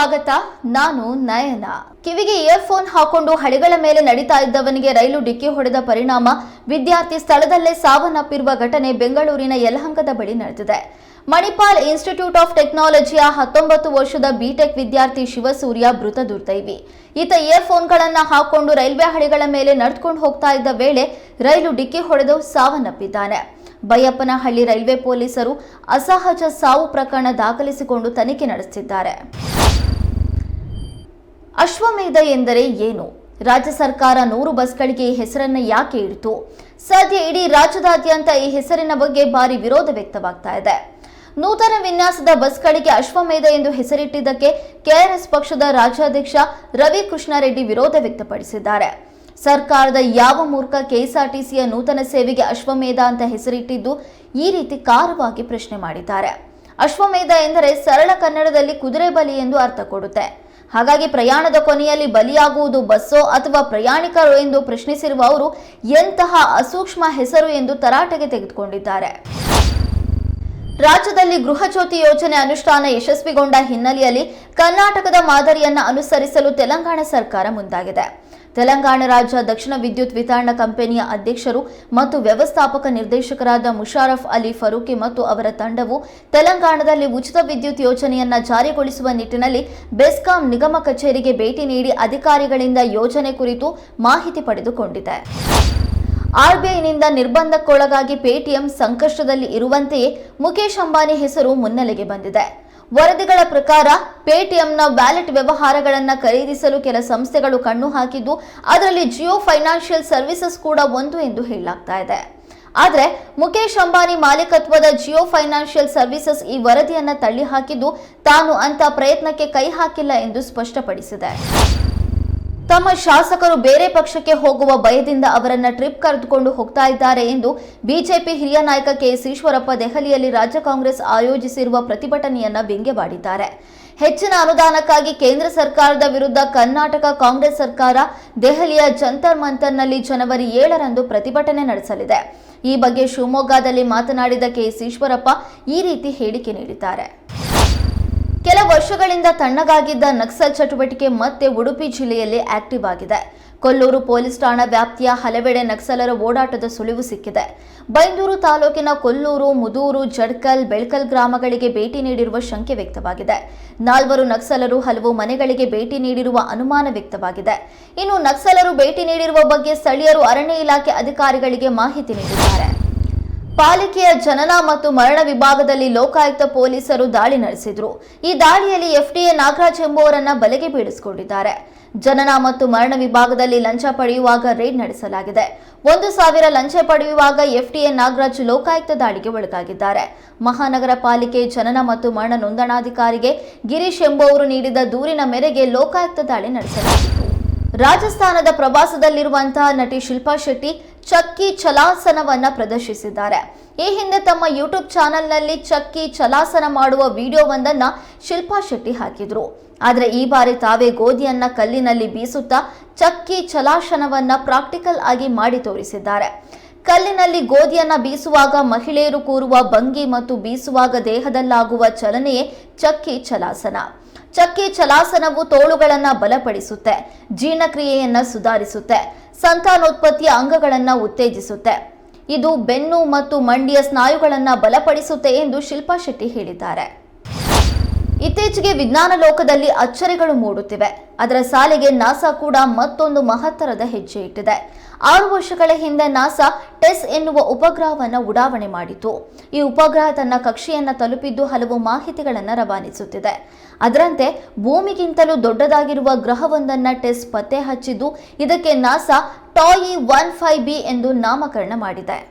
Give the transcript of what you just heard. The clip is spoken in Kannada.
ಸ್ವಾಗತ, ನಾನು ನಯನ. ಕಿವಿಗೆ ಇಯರ್ಫೋನ್ ಹಾಕೊಂಡು ಹಳಿಗಳ ಮೇಲೆ ನಡೀತಾ ಇದ್ದವನಿಗೆ ರೈಲು ಡಿಕ್ಕಿ ಹೊಡೆದ ಪರಿಣಾಮ ವಿದ್ಯಾರ್ಥಿ ಸ್ಥಳದಲ್ಲೇ ಸಾವನ್ನಪ್ಪಿರುವ ಘಟನೆ ಬೆಂಗಳೂರಿನ ಯಲಹಂಕದ ಬಳಿ ನಡೆದಿದೆ. ಮಣಿಪಾಲ್ ಇನ್ಸ್ಟಿಟ್ಯೂಟ್ ಆಫ್ ಟೆಕ್ನಾಲಜಿಯ ಹತ್ತೊಂಬತ್ತು ವರ್ಷದ ಬಿಟೆಕ್ ವಿದ್ಯಾರ್ಥಿ ಶಿವಸೂರ್ಯ ಮೃತ ದುರ್ದೈವಿ. ಈತ ಇಯರ್ಫೋನ್ಗಳನ್ನ ಹಾಕೊಂಡು ರೈಲ್ವೆ ಹಳಿಗಳ ಮೇಲೆ ನಡೆದುಕೊಂಡು ಹೋಗ್ತಾ ಇದ್ದ ವೇಳೆ ರೈಲು ಡಿಕ್ಕಿ ಹೊಡೆದು ಸಾವನ್ನಪ್ಪಿದ್ದಾನೆ. ಬೈಯಪ್ಪನಹಳ್ಳಿ ರೈಲ್ವೆ ಪೊಲೀಸರು ಅಸಹಜ ಸಾವು ಪ್ರಕರಣ ದಾಖಲಿಸಿಕೊಂಡು ತನಿಖೆ ನಡೆಸುತ್ತಿದ್ದಾರೆ ಅಶ್ವಮೇಧ ಎಂದರೆ ಏನು? ರಾಜ್ಯ ಸರ್ಕಾರ ನೂರು ಬಸ್ಗಳಿಗೆ ಈ ಹೆಸರನ್ನ ಯಾಕೆ ಇಡಿತು? ಸದ್ಯ ಇಡೀ ರಾಜ್ಯದಾದ್ಯಂತ ಈ ಹೆಸರಿನ ಬಗ್ಗೆ ಭಾರಿ ವಿರೋಧ ವ್ಯಕ್ತವಾಗ್ತಾ ಇದೆ. ನೂತನ ವಿನ್ಯಾಸದ ಬಸ್ಗಳಿಗೆ ಅಶ್ವಮೇಧ ಎಂದು ಹೆಸರಿಟ್ಟಿದ್ದಕ್ಕೆ ಕೆಆರ್ಎಸ್ ಪಕ್ಷದ ರಾಜ್ಯಾಧ್ಯಕ್ಷ ರವಿ ಕೃಷ್ಣಾರೆಡ್ಡಿ ವಿರೋಧ ವ್ಯಕ್ತಪಡಿಸಿದ್ದಾರೆ. ಸರ್ಕಾರದ ಯಾವ ಮೂರ್ಖ ಕೆಎಸ್ಆರ್ಟಿಸಿಯ ನೂತನ ಸೇವೆಗೆ ಅಶ್ವಮೇಧ ಅಂತ ಹೆಸರಿಟ್ಟಿದ್ದು ಈ ರೀತಿ ಕಾರವಾಗಿ ಪ್ರಶ್ನೆ ಮಾಡಿದ್ದಾರೆ. ಅಶ್ವಮೇಧ ಎಂದರೆ ಸರಳ ಕನ್ನಡದಲ್ಲಿ ಕುದುರೆ ಬಲಿ ಎಂದು ಅರ್ಥ ಕೊಡುತ್ತೆ. ಹಾಗಾಗಿ ಪ್ರಯಾಣದ ಕೊನೆಯಲ್ಲಿ ಬಲಿಯಾಗುವುದು ಬಸ್ಸೋ ಅಥವಾ ಪ್ರಯಾಣಿಕರು ಎಂದು ಪ್ರಶ್ನಿಸಿರುವ ಅವರು ಎಂತಹ ಅಸೂಕ್ಷ್ಮ ಹೆಸರು ಎಂದು ತರಾಟೆಗೆ ತೆಗೆದುಕೊಂಡಿದ್ದಾರೆ. ರಾಜ್ಯದಲ್ಲಿ ಗೃಹ ಜ್ಯೋತಿ ಯೋಜನೆ ಅನುಷ್ಠಾನ ಯಶಸ್ವಿಗೊಂಡ ಹಿನ್ನೆಲೆಯಲ್ಲಿ ಕರ್ನಾಟಕದ ಮಾದರಿಯನ್ನು ಅನುಸರಿಸಲು ತೆಲಂಗಾಣ ಸರ್ಕಾರ ಮುಂದಾಗಿದೆ. ತೆಲಂಗಾಣ ರಾಜ್ಯ ದಕ್ಷಿಣ ವಿದ್ಯುತ್ ವಿತರಣಾ ಕಂಪನಿಯ ಅಧ್ಯಕ್ಷರು ಮತ್ತು ವ್ಯವಸ್ಥಾಪಕ ನಿರ್ದೇಶಕರಾದ ಮುಷಾರಫ್ ಅಲಿ ಫರೂಕಿ ಮತ್ತು ಅವರ ತಂಡವು ತೆಲಂಗಾಣದಲ್ಲಿ ಉಚಿತ ವಿದ್ಯುತ್ ಯೋಜನೆಯನ್ನು ಜಾರಿಗೊಳಿಸುವ ನಿಟ್ಟಿನಲ್ಲಿ ಬೆಸ್ಕಾಂ ನಿಗಮ ಕಚೇರಿಗೆ ಭೇಟಿ ನೀಡಿ ಅಧಿಕಾರಿಗಳಿಂದ ಯೋಜನೆ ಕುರಿತು ಮಾಹಿತಿ ಪಡೆದುಕೊಂಡಿದೆ. ಆರ್ಬಿಐನಿಂದ ನಿರ್ಬಂಧಕ್ಕೊಳಗಾಗಿ ಪೇಟಿಎಂ ಸಂಕಷ್ಟದಲ್ಲಿ ಇರುವಂತೆಯೇ ಮುಖೇಶ್ ಅಂಬಾನಿ ಹೆಸರು ಮುನ್ನೆಲೆಗೆ ಬಂದಿದೆ. ವರದಿಗಳ ಪ್ರಕಾರ ಪೇಟಿಎಂನ ವ್ಯಾಲೆಟ್ ವ್ಯವಹಾರಗಳನ್ನು ಖರೀದಿಸಲು ಕೆಲ ಸಂಸ್ಥೆಗಳು ಕಣ್ಣು ಹಾಕಿದ್ದು, ಅದರಲ್ಲಿ ಜಿಯೋ ಫೈನಾನ್ಷಿಯಲ್ ಸರ್ವಿಸಸ್ ಕೂಡ ಒಂದು ಎಂದು ಹೇಳಲಾಗ್ತಾ ಇದೆ. ಆದರೆ ಮುಖೇಶ್ ಅಂಬಾನಿ ಮಾಲೀಕತ್ವದ ಜಿಯೋ ಫೈನಾನ್ಷಿಯಲ್ ಸರ್ವಿಸಸ್ ಈ ವರದಿಯನ್ನು ತಳ್ಳಿ ಹಾಕಿದ್ದು ತಾನು ಅಂತ ಪ್ರಯತ್ನಕ್ಕೆ ಕೈ ಹಾಕಿಲ್ಲ ಎಂದು ಸ್ಪಷ್ಟಪಡಿಸಿದೆ. ತಮ್ಮ ಶಾಸಕರು ಬೇರೆ ಪಕ್ಷಕ್ಕೆ ಹೋಗುವ ಭಯದಿಂದ ಅವರನ್ನ ಟ್ರಿಪ್ ಕರೆದುಕೊಂಡು ಹೋಗ್ತಾ ಇದ್ದಾರೆ ಎಂದು ಬಿಜೆಪಿ ಹಿರಿಯ ನಾಯಕ ಕೆಎಸ್ ಈಶ್ವರಪ್ಪ ದೆಹಲಿಯಲ್ಲಿ ರಾಜ್ಯ ಕಾಂಗ್ರೆಸ್ ಆಯೋಜಿಸಿರುವ ಪ್ರತಿಭಟನೆಯನ್ನ ವ್ಯಂಗ್ಯವಾಡಿದ್ದಾರೆ. ಹೆಚ್ಚಿನ ಅನುದಾನಕ್ಕಾಗಿ ಕೇಂದ್ರ ಸರ್ಕಾರದ ವಿರುದ್ಧ ಕರ್ನಾಟಕ ಕಾಂಗ್ರೆಸ್ ಸರ್ಕಾರ ದೆಹಲಿಯ ಜಂತರ್ ಮಂತರ್ನಲ್ಲಿ ಜನವರಿ ಏಳರಂದು ಪ್ರತಿಭಟನೆ ನಡೆಸಲಿದೆ. ಈ ಬಗ್ಗೆ ಶಿವಮೊಗ್ಗದಲ್ಲಿ ಮಾತನಾಡಿದ ಕೆಎಸ್ ಈಶ್ವರಪ್ಪ ಈ ರೀತಿ ಹೇಳಿಕೆ ನೀಡಿದ್ದಾರೆ. ವರ್ಷಗಳಿಂದ ತಣ್ಣಗಾಗಿದ್ದ ನಕ್ಸಲ್ ಚಟುವಟಿಕೆ ಮತ್ತೆ ಉಡುಪಿ ಜಿಲ್ಲೆಯಲ್ಲಿ ಆಕ್ಟಿವ್ ಆಗಿದೆ. ಕೊಲ್ಲೂರು ಪೊಲೀಸ್ ಠಾಣಾ ವ್ಯಾಪ್ತಿಯ ಹಲವೆಡೆ ನಕ್ಸಲರ ಓಡಾಟದ ಸುಳಿವು ಸಿಕ್ಕಿದೆ. ಬೈಂದೂರು ತಾಲೂಕಿನ ಕೊಲ್ಲೂರು, ಮುದೂರು, ಜಡ್ಕಲ್, ಬೆಳ್ಕಲ್ ಗ್ರಾಮಗಳಿಗೆ ಭೇಟಿ ನೀಡಿರುವ ಶಂಕೆ ವ್ಯಕ್ತವಾಗಿದೆ. ನಾಲ್ವರು ನಕ್ಸಲರು ಹಲವು ಮನೆಗಳಿಗೆ ಭೇಟಿ ನೀಡಿರುವ ಅನುಮಾನ ವ್ಯಕ್ತವಾಗಿದೆ. ಇನ್ನು ನಕ್ಸಲರು ಭೇಟಿ ನೀಡಿರುವ ಬಗ್ಗೆ ಸ್ಥಳೀಯರು ಅರಣ್ಯ ಇಲಾಖೆ ಅಧಿಕಾರಿಗಳಿಗೆ ಮಾಹಿತಿ ನೀಡಿದ್ದಾರೆ. ಪಾಲಿಕೆಯ ಜನನ ಮತ್ತು ಮರಣ ವಿಭಾಗದಲ್ಲಿ ಲೋಕಾಯುಕ್ತ ಪೊಲೀಸರು ದಾಳಿ ನಡೆಸಿದ್ರು. ಈ ದಾಳಿಯಲ್ಲಿ ಎಫ್ಡಿಎ ನಾಗರಾಜ್ ಎಂಬುವರನ್ನ ಬಲೆಗೆ ಬೀಳಿಸಿಕೊಂಡಿದ್ದಾರೆ. ಜನನ ಮತ್ತು ಮರಣ ವಿಭಾಗದಲ್ಲಿ ಲಂಚ ಪಡೆಯುವಾಗ ರೇಡ್ ನಡೆಸಲಾಗಿದೆ. ಒಂದು ಸಾವಿರ ಲಂಚ ಪಡೆಯುವಾಗ ಎಫ್ಡಿಎ ನಾಗರಾಜ್ ಲೋಕಾಯುಕ್ತ ದಾಳಿಗೆ ಒಳಗಾಗಿದ್ದಾರೆ. ಮಹಾನಗರ ಪಾಲಿಕೆ ಜನನ ಮತ್ತು ಮರಣ ನೋಂದಣಾಧಿಕಾರಿಗೆ ಗಿರೀಶ್ ಎಂಬುವರು ನೀಡಿದ ದೂರಿನ ಮೇರೆಗೆ ಲೋಕಾಯುಕ್ತ ದಾಳಿ ನಡೆಸಲಾಗಿತ್ತು. ರಾಜಸ್ಥಾನದ ಪ್ರವಾಸದಲ್ಲಿರುವಂತಹ ನಟಿ ಶಿಲ್ಪಾ ಶೆಟ್ಟಿ ಚಕ್ಕಿ ಚಲಾಸನವನ್ನ ಪ್ರದರ್ಶಿಸಿದ್ದಾರೆ. ಈ ಹಿಂದೆ ತಮ್ಮ ಯೂಟ್ಯೂಬ್ ಚಾನೆಲ್ನಲ್ಲಿ ಚಕ್ಕಿ ಚಲಾಸನ ಮಾಡುವ ವಿಡಿಯೋವೊಂದನ್ನ ಶಿಲ್ಪಾ ಶೆಟ್ಟಿ ಹಾಕಿದ್ರು. ಆದರೆ ಈ ಬಾರಿ ತಾವೇ ಗೋಧಿಯನ್ನ ಕಲ್ಲಿನಲ್ಲಿ ಬೀಸುತ್ತಾ ಚಕ್ಕಿ ಚಲಾಸನವನ್ನ ಪ್ರಾಕ್ಟಿಕಲ್ ಆಗಿ ಮಾಡಿ ತೋರಿಸಿದ್ದಾರೆ. ಕಲ್ಲಿನಲ್ಲಿ ಗೋಧಿಯನ್ನ ಬೀಸುವಾಗ ಮಹಿಳೆಯರು ಕೂರುವ ಭಂಗಿ ಮತ್ತು ಬೀಸುವಾಗ ದೇಹದಲ್ಲಾಗುವ ಚಲನೆಯೇ ಚಕ್ಕಿ ಚಲಾಸನ ಚಕ್ಕಿ ಚಲಾಸನವು ತೋಳುಗಳನ್ನ ಬಲಪಡಿಸುತ್ತೆ, ಜೀರ್ಣಕ್ರಿಯೆಯನ್ನ ಸುಧಾರಿಸುತ್ತೆ ಸಂತಾನೋತ್ಪತ್ತಿಯ ಅಂಗಗಳನ್ನ ಉತ್ತೇಜಿಸುತ್ತೆ. ಇದು ಬೆನ್ನು ಮತ್ತು ಮಂಡಿಯ ಸ್ನಾಯುಗಳನ್ನ ಬಲಪಡಿಸುತ್ತೆ ಎಂದು ಶಿಲ್ಪಾ ಶೆಟ್ಟಿ ಹೇಳಿದ್ದಾರೆ. ಇತ್ತೀಚೆಗೆ ವಿಜ್ಞಾನ ಲೋಕದಲ್ಲಿ ಅಚ್ಚರಿಗಳು ಮೂಡುತ್ತಿವೆ. ಅದರ ಸಾಲಿಗೆ ನಾಸಾ ಕೂಡ ಮತ್ತೊಂದು ಮಹತ್ತರದ ಹೆಜ್ಜೆ ಇಟ್ಟಿದೆ. ಆರು ವರ್ಷಗಳ ಹಿಂದೆ ನಾಸಾ ಟೆಸ್ ಎನ್ನುವ ಉಪಗ್ರಹವನ್ನು ಉಡಾವಣೆ ಮಾಡಿತು. ಈ ಉಪಗ್ರಹ ತನ್ನ ಕಕ್ಷೆಯನ್ನು ತಲುಪಿದ್ದು ಹಲವು ಮಾಹಿತಿಗಳನ್ನು ರವಾನಿಸುತ್ತಿದೆ. ಅದರಂತೆ ಭೂಮಿಗಿಂತಲೂ ದೊಡ್ಡದಾಗಿರುವ ಗ್ರಹವೊಂದನ್ನ ಟೆಸ್ ಪತ್ತೆ ಹಚ್ಚಿದ್ದು ಇದಕ್ಕೆ NASA TOI one five B ಎಂದು ನಾಮಕರಣ ಮಾಡಿದೆ.